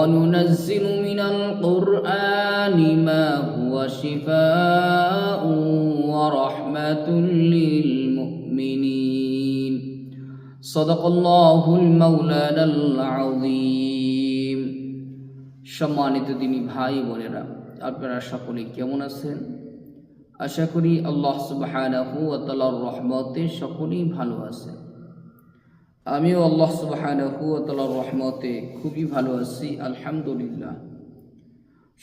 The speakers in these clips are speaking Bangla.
وننزل من القرآن ما هو شفاء ورحمة للمؤمنين صدق الله المولانا العظيم সম্মানিত দিনী ভাই বোনেরা আপনারা সকলে কেমন আছেন আশা করি আল্লাহ সুবাহানাহু তালার রহমতে সকলেই ভালো আছেন আমিও আল্লাহ সুবাহানাহু তালার রহমতে খুবই ভালো আছি, আলহামদুলিল্লাহ।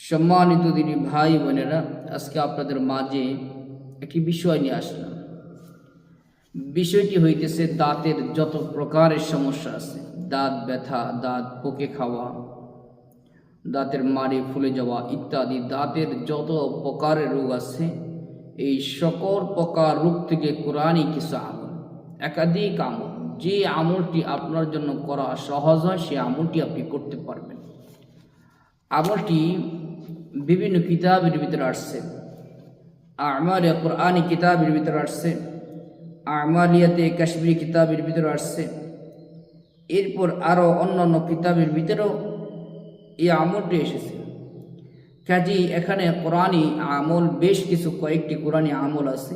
সম্মানিত দিনী ভাই বোনেরা, আজকে আপনাদের মাঝে একটি বিষয় নিয়ে আসলাম। বিষয়টি হইতেছে দাঁতের যত প্রকারের সমস্যা আছে, দাঁত ব্যথা, দাঁত পোকে খাওয়া, দাঁতের মাড়ে ফুলে যাওয়া ইত্যাদি, দাঁতের যত প্রকারের রোগ আছে, এই সকল প্রকার রোগ থেকে কোরআনই কিছু আমল, একাধিক আমল। যে আমলটি আপনার জন্য করা সহজ হয়, সে আমলটি আপনি করতে পারবেন। আমলটি বিভিন্ন কিতাবের ভিতরে আসছে। আমার কোরআনী কিতাবের ভিতরে আসছে। আমালিয়াতে কাশ্মীরি কিতাবের ভিতরে আসছে। এরপর আরও অন্যান্য কিতাবের ভিতরেও এই আমলটি এসেছে। কাজী এখানে কোরআনী আমল বেশ কিছু কয়েকটি কোরআনী আমল আছে।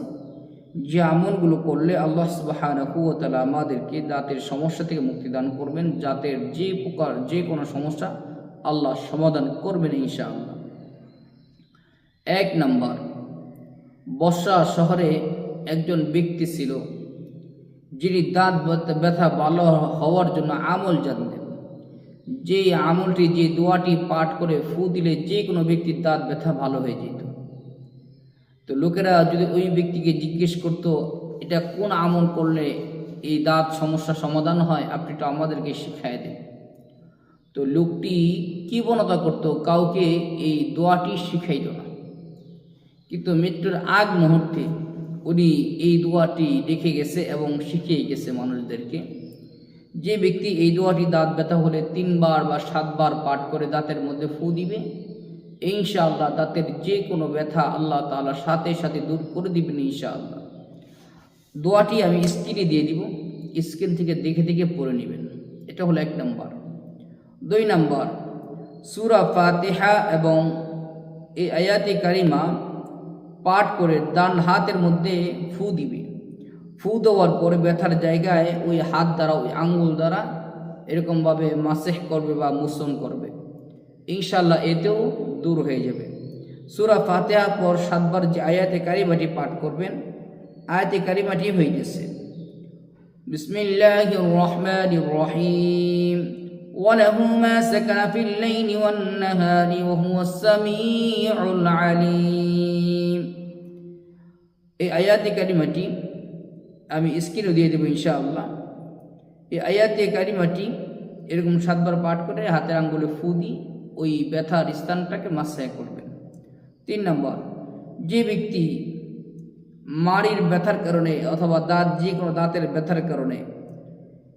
যে আমলগুলো করলে আল্লাহ সুবাহানকুয়ালা আমাদেরকে দাঁতের সমস্যা থেকে মুক্তি দান করবেন, জাতের যে প্রকার যে কোনো সমস্যা আল্লাহ সমাধান করবেন ইনশাআল্লাহ। এক নম্বর, বর্ষা শহরে একজন ব্যক্তি ছিল যিনি দাঁত ব্যথা ভালো হওয়ার জন্য আমল জানতেন। যে আমলটি, যে দোয়াটি পাঠ করে ফু দিলে যে কোনো ব্যক্তির দাঁত ব্যথা ভালো হয়ে যেত। তো লোকেরা যদি ওই ব্যক্তিকে জিজ্ঞেস করতো, এটা কোন আমল করলে এই দাঁত সমস্যা সমাধান হয়? আপনি তো আমাদেরকে শিখাই দেন। তো লোকটি কি বনতা করতো, কাউকে এই দোয়াটি শিখাইত না। কিন্তু মৃত্যুর আগ মুহূর্তে উনি এই দোয়াটি দেখে গেছে এবং শিখিয়ে গেছে মানুষদেরকে। যে ব্যক্তি এই দোয়াটি দাঁত ব্যথা হলে তিনবার বা সাতবার পাঠ করে দাঁতের মধ্যে ফু দিবে ইনশাআল্লাহ দাঁতের যে কোনো ব্যথা আল্লাহ তাআলা সাথে সাথে দূর করে দিবেন ইনশাআল্লাহ। দোয়াটি আমি স্ক্রিনে দিয়ে দিব, স্ক্রিন থেকে দেখে দেখে পড়ে নেবেন। এটা হলো এক নম্বর। দুই নম্বর, সুরা ফাতেহা এবং এই আয়াতি কারিমা পাঠ করে ডান হাতের মধ্যে ফু দিবে। ফু দেওয়ার পরে ব্যথার জায়গায় ওই হাত দ্বারা, ওই আঙ্গুল দ্বারা এরকমভাবে মাসেহ করবে বা মুসন করবে। ইনশাল্লাহ এতেও দূর হয়ে যাবে সুরা ফাতেহা পর সাতবার যে আয়াতে কারিমাটি পাঠ করবেন আয়াতে কারিমাটি হয়ে গেছে বিসমিল্লাহ রহমান রহিম وله ما سكن في الليل والنهار وهو السميع العليم এই আয়াতে কারিমাটি আমি স্ক্রিনও দিয়ে দেবো ইনশাআল্লাহ এই আয়াতে কারিমাটি এরকম সাতবার পাঠ করে হাতের আঙ্গুলে ফু দিয়ে ওই ব্যথার স্থানটাকে মাসায় করবেন। তিন নম্বর, যে ব্যক্তি মাড়ির ব্যথার কারণে অথবা দাঁত, যে কোনো দাঁতের ব্যথার কারণে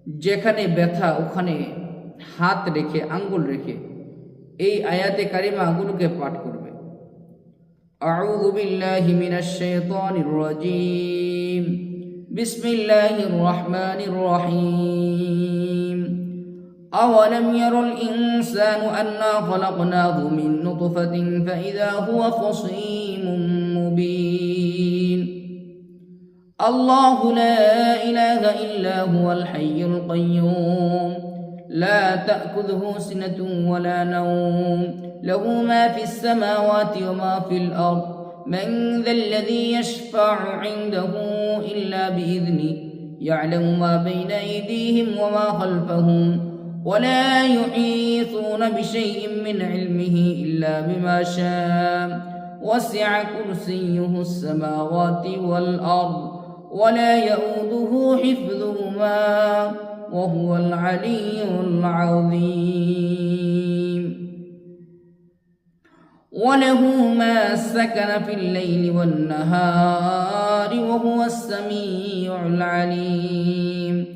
যেখানে ব্যথা, ওখানে হাত রেখে, আঙ্গুল রেখে এই আয়াতে কারিমা আঙ্গুলকে পাঠ করবে। বিসমিল্লাহ মিনাশ রহমানির রহিম। أولم ير الإنسان أنا خلقناه من نطفة فإذا هو خصيم مبين الله لا إله إلا هو الحي القيوم لا تأخذه سنة ولا نوم له ما في السماوات وما في الأرض من ذا الذي يشفع عنده إلا بإذنه يعلم ما بين أيديهم وما خلفهم ولا يحيطون بشيء من علمه إلا بما شاء. وسع كرسيه السماوات والأرض ولا يؤوده حفظهما وهو العلي العظيم. وله ما سكن في الليل والنهار وهو السميع العليم.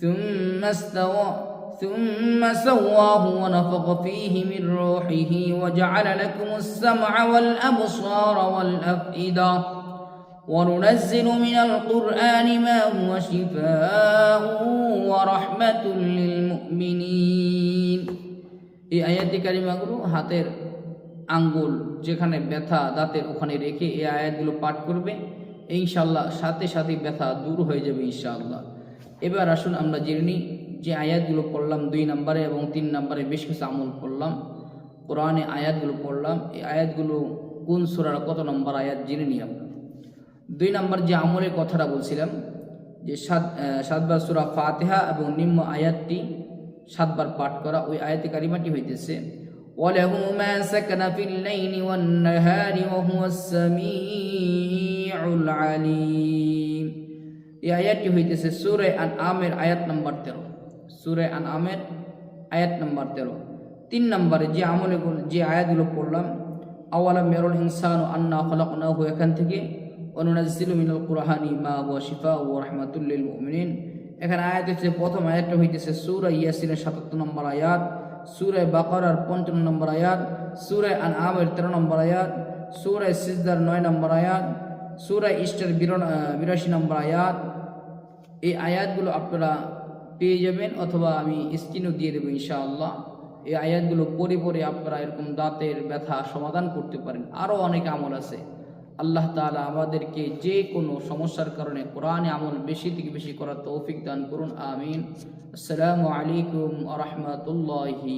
ثم استوى ثم سواه ونفخ فيه من روحه وجعل لكم السمع والأبصار والأفئدة وننزل من القرآن ما هو شفاء ورحمة للمؤمنين এই আয়াতি কারিমাগুলো হাতের আঙ্গুল যেখানে ব্যথা দাঁতের ওখানে রেখে এই আয়াতগুলো পাঠ করবে ইনশাল্লাহ সাথে সাথে ব্যথা দূর হয়ে যাবে ইনশাআল্লাহ এবার আসুন আমরা জেনে নিই যে আয়াতগুলো পড়লাম দুই নম্বরে এবং তিন নম্বরে বেশ কিছু আমল পড়লাম কোরআনে আয়াতগুলো পড়লাম এই আয়াতগুলো কোন সুরার কত নম্বর আয়াত জেনে নিই আমরা দুই নম্বর যে আমলের কথাটা বলছিলাম যে সাত আহ, সাতবার সুরা ফাতেহা এবং নিম্ন আয়াতটি সাতবার পাঠ করা ওই আয়াতে কারিমাটি হইতেছে وله ما سكن في الليل والنهار وهو السميع العليم এই আয়াতটি হইতেছে সুরে আন আমের আয়াত নম্বর তেরো সুরে আন আমের আয়াত নম্বর তেরো। তিন নম্বরে যে আমলে বল- যে আয়াতগুলো পড়লাম, আওয়ালা মেরুল ইনসান আন্না খলাকনাহু, এখান থেকে অনুনাজিলু মিনাল কুরআনি মা ওয়া শিফা ওয়া রাহমাতুল লিল মুমিনিন। এখানে আয়াত হচ্ছে প্রথম আয়াতটা হইতেছে সূরা ইয়াসিনের 77 নম্বর আয়াত, সূরা বাকারার 55 নম্বর আয়াত, সুরে আন আমের তেরো নম্বর আয়াত, সূরা সিজদার নয় নম্বর আয়াত, সূরা ইস্টার 82 নম্বর আয়াত। এই আয়াতগুলো আপনারা পেয়ে যাবেন অথবা আমি স্ক্রিনও দিয়ে দেবো ইনশাআল্লাহ। এই আয়াতগুলো পরে পরে আপনারা এরকম দাঁতের ব্যথা সমাধান করতে পারেন। আরও অনেক আমল আছে। আল্লাহ তালা আমাদেরকে যে কোনো সমস্যার কারণে কোরআনে আমল বেশি থেকে বেশি করার তৌফিক দান করুন, আমিন। আসসালামু আলাইকুম আ রহমতুল্লাহি